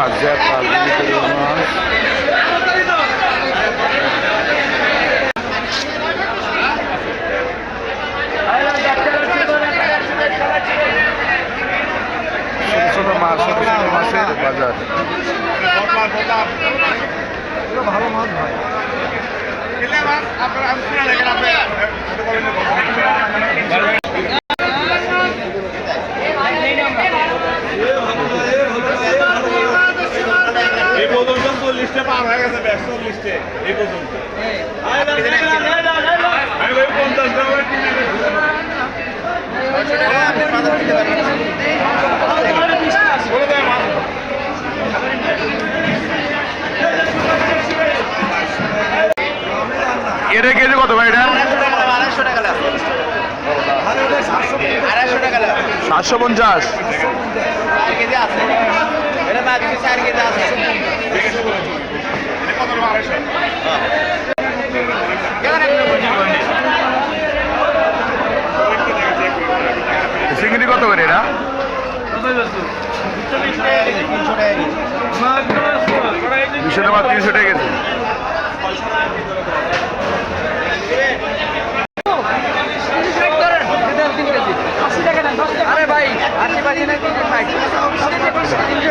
মাছ জেতা মাছ ছোট ছোট মাছ ছোট ছোট মাছের বাজার। পার হয়ে গেছে এটা কেজি কত ভাই এটা আড়াইশো টাকা আড়াইশো টাকা সাতশো পঞ্চাশ কেজি আছে এটা চার কেজি আছে চিংড়ি কত করে না কেজি। দুশো টাকা তিনশো টাকা কেজি আরে ভাই আশি বাজি না তিনশো ষাট তিনশো ষাট তিনশো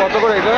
কত করে এটা?